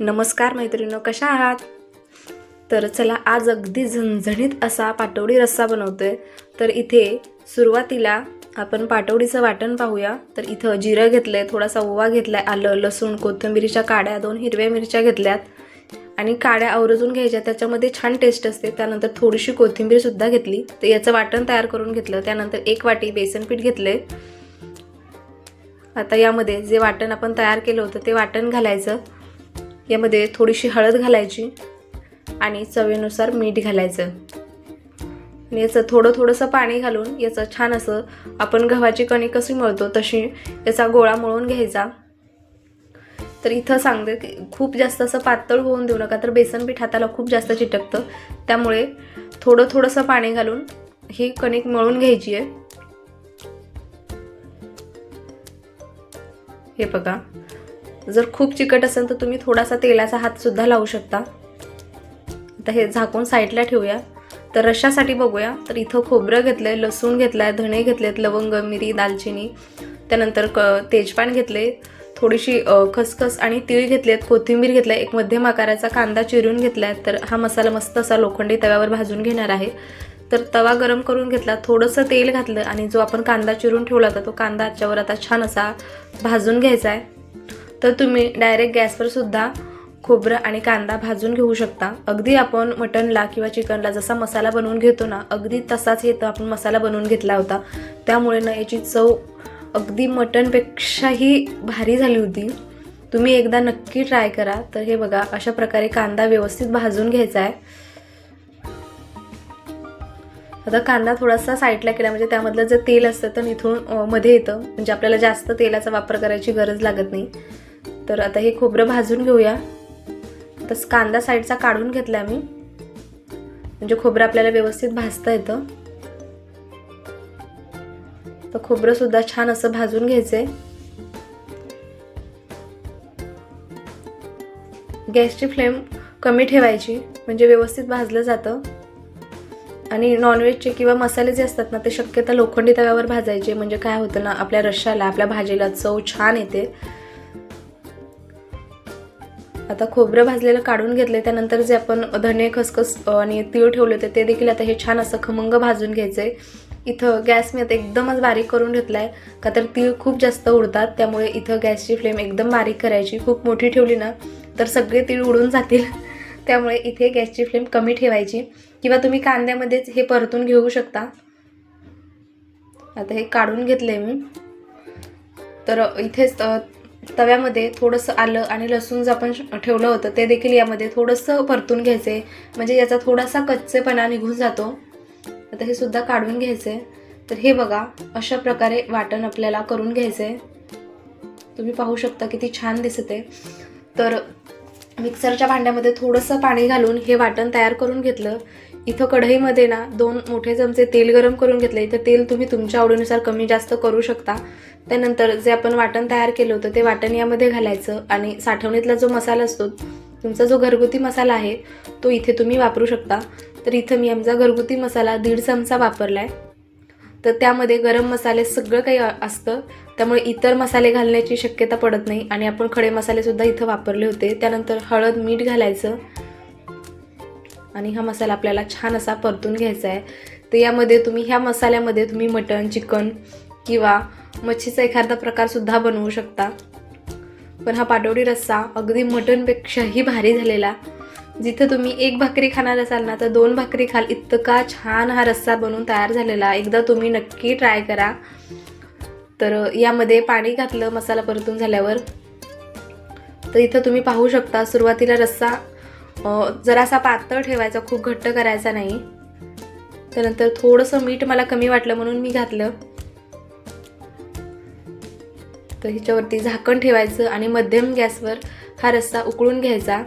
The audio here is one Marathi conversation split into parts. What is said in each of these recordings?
नमस्कार मैत्रिणी कशा आहात? तर चला आज अगदी झणझणीत असा पाटवडी रस्सा बनवतोय. तर इथे सुरुवातीला आपण पाटवडीचं वाटण पाहूया. तर इथं जिरं घेतलंय थोडासा ओवा घेतलाय आलं लसूण कोथिंबिरीच्या काड्या दोन हिरव्या मिरच्या घेतल्यात. आणि काड्या आवरजून घ्यायच्या त्याच्यामध्ये छान टेस्ट असते. त्यानंतर थोडीशी कोथिंबीरसुद्धा घेतली. तर याचं वाटण तयार करून घेतलं. त्यानंतर एक वाटी बेसन पीठ घेतले आता यामध्ये जे वाटण आपण तयार केलं होतं ते वाटण घालायचं. यामध्ये थोडीशी हळद घालायची आणि चवीनुसार मीठ घालायचं. आणि याचं थोडं थोडंसं पाणी घालून याचं छान असं आपण गव्हाची कणी कशी मळतो तशी याचा गोळा मळून घ्यायचा. तर इथं सांगते की खूप जास्त असं पातळ होऊन देऊ नका तर बेसन पीठ हाताला खूप जास्त चिटकतं. त्यामुळे थोडं थोडंसं पाणी घालून ही कणिक मळून घ्यायची आहे. हे बघा. जर खूप चिकट असेल तर तुम्ही थोडासा तेलाचा हातसुद्धा लावू शकता. आता हे झाकून साईडला ठेवूया. तर रशासाठी बघूया. तर इथं खोबरं घेतलं आहे लसूण घेतला आहे धणे घेतलेत लवंग मिरी दालचिनी. त्यानंतर क तेजपान घेतले थोडीशी खसखस आणि तीळ घेतलेत कोथिंबीर घेतला एक मध्यम आकाराचा कांदा चिरून घेतला आहे तर हा मसाला मस्त असा लोखंडी तव्यावर भाजून घेणार आहे. तर तवा गरम करून घेतला थोडंसं तेल घातलं आणि जो आपण कांदा चिरून ठेवला होता तो कांदा याच्यावर आता छान असा भाजून घ्यायचा आहे. तर तुम्ही डायरेक्ट गॅसवरसुद्धा खोबरं आणि कांदा भाजून घेऊ शकता. अगदी आपण मटनला किंवा चिकनला जसा मसाला बनवून घेतो ना अगदी तसाच येतं आपण मसाला बनवून घेतला होता. त्यामुळे ना याची चव अगदी मटनपेक्षाही भारी झाली होती. तुम्ही एकदा नक्की ट्राय करा. तर हे बघा अशा प्रकारे कांदा व्यवस्थित भाजून घ्यायचा आहे. आता कांदा थोडासा साईडला केला म्हणजे त्यामधलं जे तेल असतं तर इथून मध्ये येतं. म्हणजे आपल्याला जास्त तेलाचा वापर करायची गरज लागत नाही. तर आता हे खोबरं भाजून घेऊया. तस कांदा साईडचा काढून घेतला मी. म्हणजे खोबरं आपल्याला व्यवस्थित भाजता येतं. तर खोबरंसुद्धा छान असं भाजून घ्यायचंय. गॅसची फ्लेम कमी ठेवायची म्हणजे व्यवस्थित भाजलं जातं. आणि नॉनव्हेजचे किंवा मसाले जे असतात ना ते शक्यता लोखंडी तव्यावर भाजायचे म्हणजे काय होतं ना आपल्या रश्शाला आपल्या भाजीला चव छान येते. आता खोबरं भाजलेलं काढून घेतले त्यानंतर जे आपण धने खसखस आणि तीळ ठेवले होते ते देखील आता हे छान असं खमंग भाजून घ्यायचं आहे इथं गॅस मी आता एकदमच बारीक करून घेतला आहे का तर तीळ खूप जास्त उडतात त्यामुळे इथं गॅसची फ्लेम एकदम बारीक करायची. खूप मोठी ठेवली ना तर सगळे तीळ उडून जातील. त्यामुळे इथे गॅसची फ्लेम कमी ठेवायची. किंवा तुम्ही कांद्यामध्येच हे परतून घेऊ शकता. आता हे काढून घेतले मी. तर इथेच तव्यामध्ये थोडंसं आलं आणि लसूण जे आपण ठेवलं होतं ते देखील यामध्ये थोडंसं परतून घ्यायचे. म्हणजे याचा थोडासा कच्चेपणा निघून जातो. आता हे सुद्धा काढून घ्यायचे. तर हे बघा अशा प्रकारे वाटण आपल्याला करून घ्यायचे. तुम्ही पाहू शकता किती छान दिसते. तर मिक्सरच्या भांड्यामध्ये थोडंसं पाणी घालून हे वाटण तयार करून घेतलं. इथं कढईमध्ये ना दोन मोठे चमचे तेल गरम करून घेतले. इथं तेल तुम्ही तुमच्या आवडीनुसार कमी जास्त करू शकता. त्यानंतर जे आपण वाटण तयार केलं होतं ते वाटण यामध्ये घालायचं आणि साठवणीतला जो मसाला असतो तुमचा जो घरगुती मसाला आहे तो इथे तुम्ही वापरू शकता. तर इथं मी आमचा घरगुती मसाला दीड चमचा वापरला आहे तर त्यामध्ये गरम मसाले सगळं काही असतं. त्यामुळे इतर मसाले घालण्याची शक्यता पडत नाही आणि आपण खडे मसालेसुद्धा इथं वापरले होते. त्यानंतर हळद मीठ घालायचं. आणि हा मसाला आपल्याला छान असा परतून घ्यायचा आहे. तर यामध्ये तुम्ही ह्या मसाल्यामध्ये तुम्ही मटण चिकन किंवा मच्छीचा एखादा प्रकारसुद्धा बनवू शकता. पण हा पाटवडी रस्सा अगदी मटणपेक्षाही भारी झालेला. जिथं तुम्ही एक भाकरी खाणार असाल ना तर दोन भाकरी खाल. इतका छान हा रस्सा बनवून तयार झालेला. एकदा तुम्ही नक्की ट्राय करा. तर यामध्ये पाणी घातलं मसाला परतून झाल्यावर. तर इथं तुम्ही पाहू शकता सुरुवातीला रस्सा जरासा पातळ ठेवायचा खूप घट्ट करायचा नाही. त्यानंतर थोडंसं मीठ मला कमी वाटलं म्हणून मी घातलं. तर ह्याच्यावरती झाकण ठेवायचं आणि मध्यम गॅसवर हा रस्सा उकळून घ्यायचा.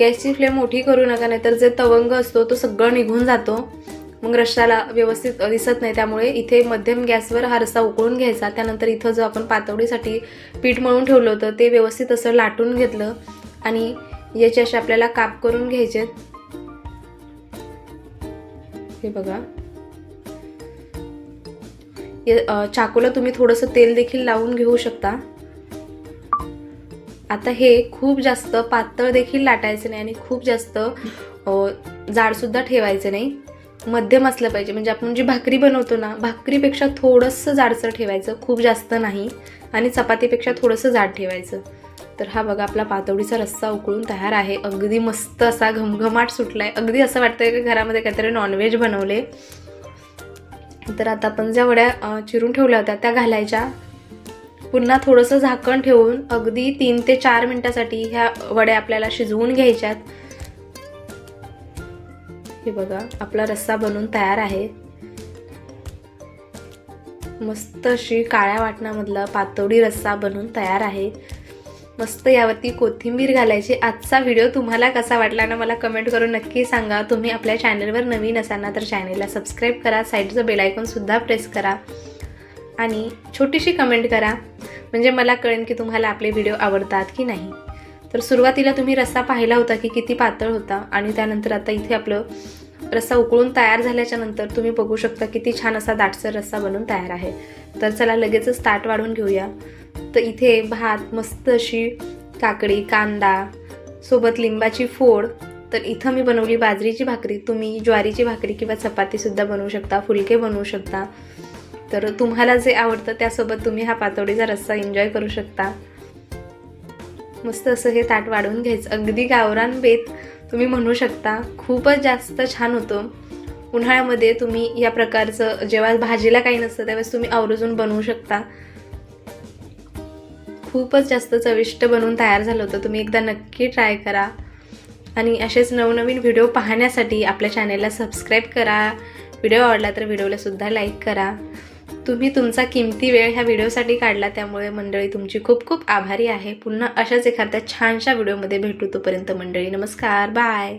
गॅसची फ्लेम मोठी करू नका नाहीतर जे तवंग असतो तो सगळं निघून जातो. मग रश्शाला व्यवस्थित दिसत नाही त्यामुळे इथे मध्यम गॅसवर हा रस्सा उकळून घ्यायचा. त्यानंतर इथं जो आपण पातवडीसाठी पीठ मळून ठेवलं होतं ते व्यवस्थित असं लाटून घेतलं. आणि याचे असे आपल्याला काप करून घ्यायचे. हे बघा. चाकूला तुम्ही थोडंसं तेल देखील लावून घेऊ शकता. आता हे खूप जास्त पातळ देखील लाटायचं नाही आणि खूप जास्त जाडसुद्धा ठेवायचं नाही. मध्यम असलं पाहिजे. म्हणजे आपण जी भाकरी बनवतो ना भाकरीपेक्षा थोडंसं जाडसर ठेवायचं खूप जास्त नाही. आणि चपातीपेक्षा थोडंसं जाड ठेवायचं. तर हा बघा आपला पातोडीचा रस्सा उकळून तयार आहे. अगदी मस्त असा घमघमाट सुटलाय. अगदी असं वाटतंय की घरामध्ये काहीतरी नॉनव्हेज बनवले. तर आता आपण ज्या वड्या चिरून ठेवल्या होत्या त्या घालायच्या. पुन्हा थोडंसं झाकण ठेवून अगदी तीन ते चार मिनटासाठी ह्या वड्या आपल्याला शिजवून घ्यायच्यात. हे बघा आपला रस्सा बनून तयार आहे. मस्त अशी काळ्या वाटणामधला पातोडी रस्सा बनून तयार आहे. मस्त यावरती कोथिंबीर घालायची. आजचा व्हिडिओ तुम्हाला कसा वाटला ना मला कमेंट करून नक्की सांगा. तुम्ही आपल्या चॅनलवर नवीन असाल ना तर चॅनलला सबस्क्राईब करा. साईडचं बेलायकॉनसुद्धा प्रेस करा. आणि छोटीशी कमेंट करा. म्हणजे मला कळेल की तुम्हाला आपले व्हिडिओ आवडतात की नाही. तर सुरुवातीला तुम्ही रस्सा पाहिला होता की किती पातळ होता. आणि त्यानंतर आता इथे आपलं रस्सा उकळून तयार झाल्याच्यानंतर तुम्ही बघू शकता किती छान असा दाटसर रस्सा बनून तयार आहे. तर चला लगेचच ताट वाढून घेऊया. तर इथे भात मस्त अशी काकडी कांदा सोबत लिंबाची फोड. तर इथं मी बनवली बाजरीची भाकरी. तुम्ही ज्वारीची भाकरी किंवा चपातीसुद्धा बनवू शकता फुलके बनवू शकता. तर तुम्हाला जे आवडतं त्यासोबत तुम्ही हा पातोडीचा रस्सा एन्जॉय करू शकता. मस्त असं हे ताट वाढवून घ्यायचं. अगदी गावरान बेत तुम्ही म्हणू शकता. खूपच जास्त छान होतं. उन्हाळ्यामध्ये तुम्ही या प्रकारचं जेव्हा भाजीला काही नसतं त्यावेळेस तुम्ही आवर्जून बनवू शकता. खूपच जास्त चविष्ट बनवून तयार झालं होतं. तुम्ही एकदा नक्की ट्राय करा. आणि असेच नवनवीन व्हिडिओ पाहण्यासाठी आपल्या चॅनेलला सबस्क्राईब करा. व्हिडिओ आवडला तर व्हिडिओलासुद्धा लाईक करा. तुम्ही तुमचा किमती वेळ ह्या व्हिडिओसाठी काढला त्यामुळे मंडळी तुमची खूप खूप आभारी आहे. पुन्हा अशाच एखाद्या छानशा व्हिडिओमध्ये भेटू तोपर्यंत मंडळी नमस्कार. बाय